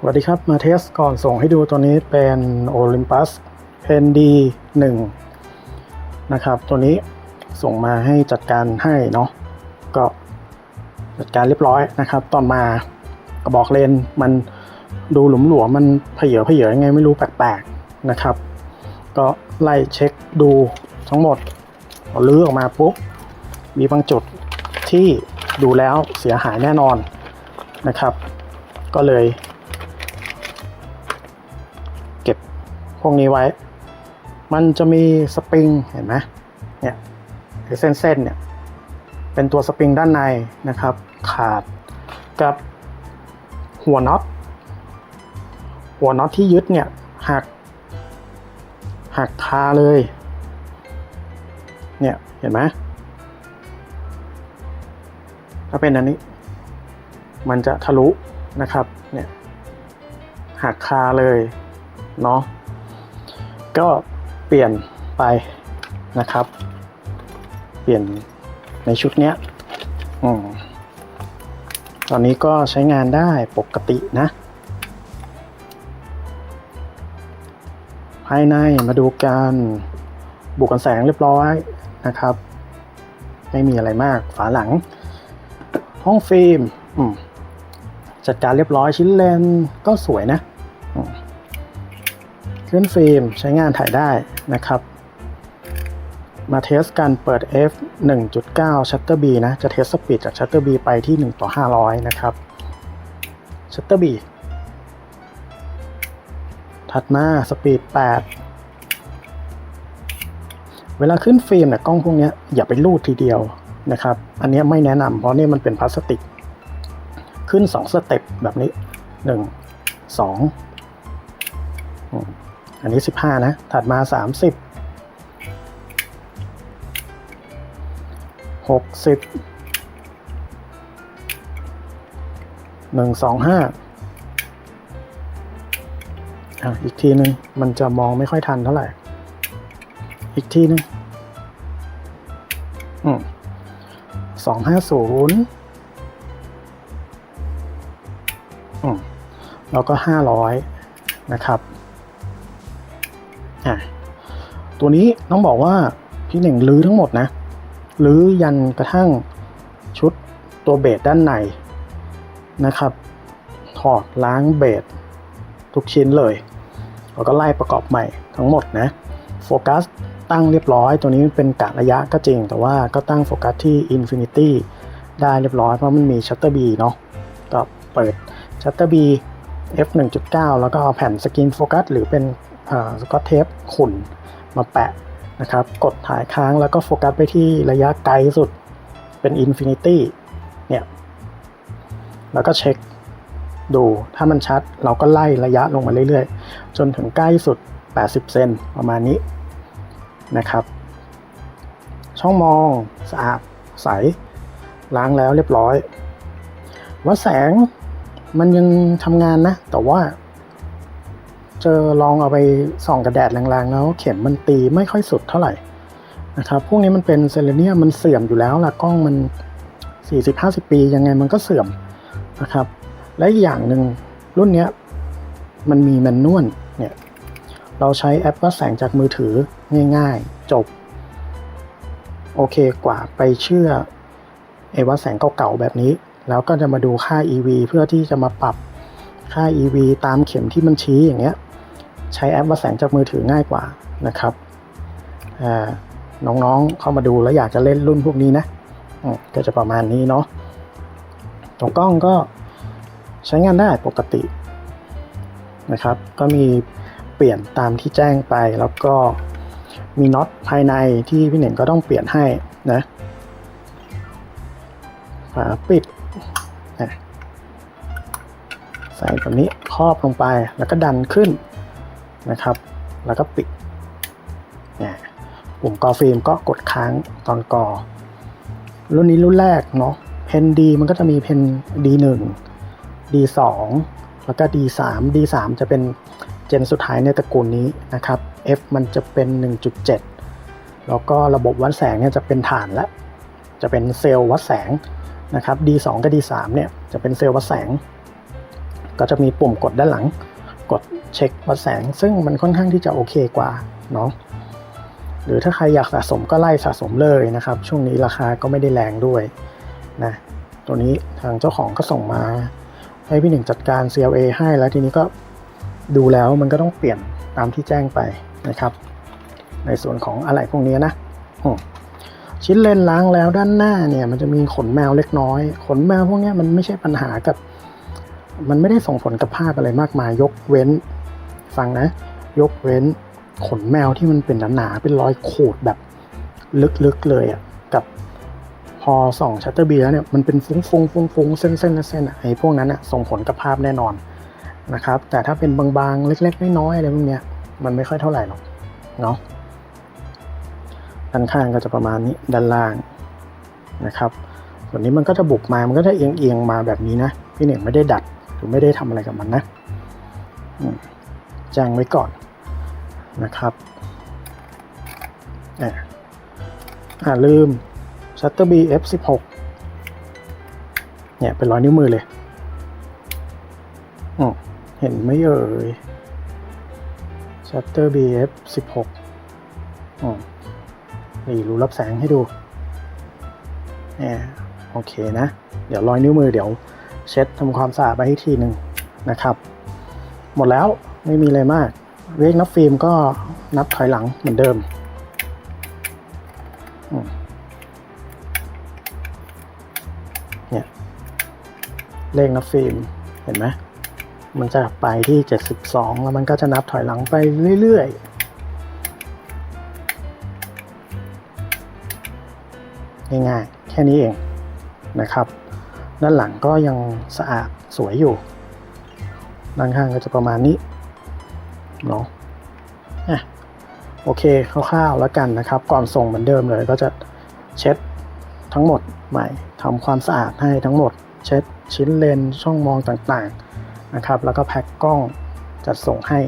สวัสดีครับ มาเทสก่อนส่งให้ดูตัวนี้เป็น Olympus Pen D 1 นะครับ ตัวนี้ส่งมาให้จัดการให้เนาะก็จัดการเรียบร้อยนะครับตอนมากระบอกเลนมันดูหลุมหลวมมันเพเยเพเยยังไงไม่รู้แปลกๆนะครับ ก็ไล่เช็คดูทั้งหมดพอลื้อออกมาปุ๊บมีบางจุดที่ดูแล้วเสียหายแน่นอนนะครับ ก็เลย พวกนี้ไว้ มันจะมีสปริงเห็นไหมเนี่ยเส้นเส้นๆเนี่ยเป็นตัวสปริงด้านในนะครับ ขาดกับหัวน็อตหัวน็อตที่ยึดเนี่ยหักหักคาเลย เนี่ยเห็นไหมถ้าเป็นอันนี้ มันจะทะลุนะครับเนี่ยหักคาเลยเนาะ ก็เปลี่ยนไปนะครับ เปลี่ยนในชุดเนี้ยอตอนนี้ก็ใช้งานได้ปกตินะ ภายในมาดูการบุกกันแสงเรียบร้อยนะครับ ไม่มีอะไรมากฝาหลัง ห้องฟิล์มจัดการเรียบร้อยชิ้นเลนก็สวยนะ เครื่องฟิล์มใช้งานถ่ายได้นะครับ มาเทสการเปิด f 1.9 Shutter B นะ จะเทสสปีดจาก Shutter B ไปที่ 1 ต่อ 500 นะครับ Shutter B ถัดมาสปีด 8 เวลาขึ้นฟิล์มเนี่ยกล้องพวกนี้อย่าไปลูดทีเดียวนะครับ อันนี้ไม่แนะนำเพราะนี่มันเป็นพลาสติก ขึ้น 2 สเต็ปแบบนี้ 1 2อืม อันนี้ 15 นะ ถัดมา 30หกสิบหนึ่งสองห้าอะอีกทีหนึ่งมันจะมองไม่ค่อยทันเท่าไหร่ อีกทีหนึ่งอืมสองห้าศูนย์อืมแล้วก็ห้าร้อยนะครับ อะตัวนี้ต้องบอกว่าพี่หนึ่งลื้อทั้งหมดนะหรือยันกระทั่งชุดตัวเบสด้านในนะครับ ถอดล้างเบสทุกชิ้นเลยแล้วก็ไล่ประกอบใหม่ทั้งหมดนะโฟกัสตั้งเรียบร้อย ตัวนี้เป็นกะระยะก็จริง แต่ว่าก็ตั้งโฟกัสที่ Infinity ได้เรียบร้อย เพราะมันมี Shutter B เนาะก็เปิด Shutter B f 1.9 แล้วก็เอาแผ่นสกรีนโฟกัสหรือเป็น สกอตเทปขุ่นมาแปะนะครับ กดถ่ายค้างแล้วก็โฟกัสไปที่ระยะไกลสุดเป็น Infinity เนี่ย แล้วก็เช็คดูถ้ามันชัดเราก็ไล่ระยะลงมาเรื่อยๆ จนถึงใกล้สุด 80 เซนประมาณนี้นะครับ ช่องมองสะอาดใส ล้างแล้วเรียบร้อย ว่าแสงมันยังทำงานนะ แต่ว่า เจอลองเอาไปส่องกระแดดแรงๆ แล้วเข็มมันตีไม่ค่อยสุดเท่าไหร่นะครับพวกนี้มันเป็นเซเลเนียมมันเสื่อมอยู่แล้วล่ะกล้องมัน 40-50 ปียังไงมันก็เสื่อมนะครับ และอีกอย่างหนึ่งรุ่นนี้มันมีแมนนวลเนี่ยเราใช้แอปวัดแสงจากมือถือง่ายๆ จบ โอเคกว่าไปเชื่อไอ้วัดแสงเก่าๆแบบนี้ แล้วก็จะมาดูค่า EV เพื่อที่จะมาปรับค่า EV ตามเข็มที่มันชี้อย่างเงี้ย ใช้แอปวัดแสงจากมือถือง่ายกว่านะครับน้องๆเข้ามาดูแล้วอยากจะเล่นรุ่นพวกนี้นะก็จะประมาณนี้เนาะตัวกล้องก็ใช้งานได้ปกตินะครับ ก็มีเปลี่ยนตามที่แจ้งไปแล้วก็มีน็อตภายในที่พี่เหน่งก็ต้องเปลี่ยนให้นะฝาปิดใส่แบบนี้ครอบลงไปแล้วก็ดันขึ้น นะครับ แล้วก็ปิดเนี่ยปุ่มกอฟิล์มก็กดค้างตอนกอ รุ่นนี้รุ่นแรกเนาะเพนดีมันก็จะมีเพน D1 D2 แล้วก็ D3 D3 จะเป็นเจนสุดท้ายในตระกูลนี้นะครับ F มันจะเป็น 1.7 แล้วก็ระบบวัดแสงเนี่ยจะเป็นฐานและ จะเป็นเซลล์วัดแสงนะครับ D2 กับ D3 เนี่ยจะเป็นเซลล์วัดแสง ก็จะมีปุ่มกดด้านหลัง กดเช็ควัดแสง ซึ่งมันค่อนข้างที่จะโอเคกว่าเนาะหรือถ้าใครอยากสะสมก็ไล่สะสมเลยนะครับ ช่วงนี้ราคาก็ไม่ได้แรงด้วยนะตัวนี้ทางเจ้าของก็ส่งมา ให้พี่หนึ่งจัดการ CLA ให้แล้วทีนี้ก็ดูแล้วมันก็ต้องเปลี่ยนตามที่แจ้งไปนะครับ ในส่วนของอะไรพวกนี้นะอืมชิ้นเลนล้างแล้วด้านหน้าเนี่ยมันจะมีขนแมวเล็กน้อย ขนแมวพวกนี้มันไม่ใช่ปัญหากับ มันไม่ได้ส่งผลกับภาพอะไรมากมาย ยกเว้น ฟังนะ ยกเว้นขนแมวที่มันเป็นหนาๆเป็นรอยขูดแบบลึกๆเลยอะ่ะกับพอส่องชัตเตอร์บีแล้วเนี่ยมันเป็นฟุ้งๆฟุ้งๆเส้นๆเส้นๆอะไอ้พวกนั้นอะส่งผลกับภาพแน่นอนนะครับ แต่ถ้าเป็นบางๆ เล็ก ๆ น้อยๆอะไรพวกเนี้ยมันไม่ค่อยเท่าไหร่หรอกเนาะด้านข้างก็จะประมาณนี้ด้านล่างนะครับ ส่วนนี้มันก็จะบุกมา มันก็จะเอียงๆมาแบบนี้นะ พี่หนึ่งไม่ได้ดัด หรือไม่ได้ทำอะไรกับมันนะแจ้งไว้ก่อนนะครับอ่าลืม Shutter B F16 เนี่ย เป็นรอยนิ้วมือเลยอืเห็นไหมเอ่ย Shutter B F16 อืมนี่รูรับแสงให้ดูเนี่ยโอเคนะ เดี๋ยวรอยนิ้วมือเดี๋ยว เช็ดทำความสะอาดไปให้ทีหนึ่งนะครับ หมดแล้วไม่มีอะไรมาก เวกนับฟิล์มก็นับถอยหลังเหมือนเดิมอืมเนี่ยเลขนับฟิล์มเห็นไหมมันจะไปที่ 72 แล้วมันก็จะนับถอยหลังไปเรื่อย ๆ ง่ายๆ แค่นี้เองนะครับ ด้านหลังก็ยังสะอาดสวยอยู่ ด้านข้างก็จะประมาณนี้เนาะอะโอเคคร่าวๆแล้วกันนะครับก่อนส่งเหมือนเดิมเลยก็จะเช็ดทั้งหมดใหม่ทำความสะอาดให้ทั้งหมด เช็ดชิ้นเลนส์ช่องมองต่างๆนะครับ แล้วก็แพ็คกล้องจัดส่งให้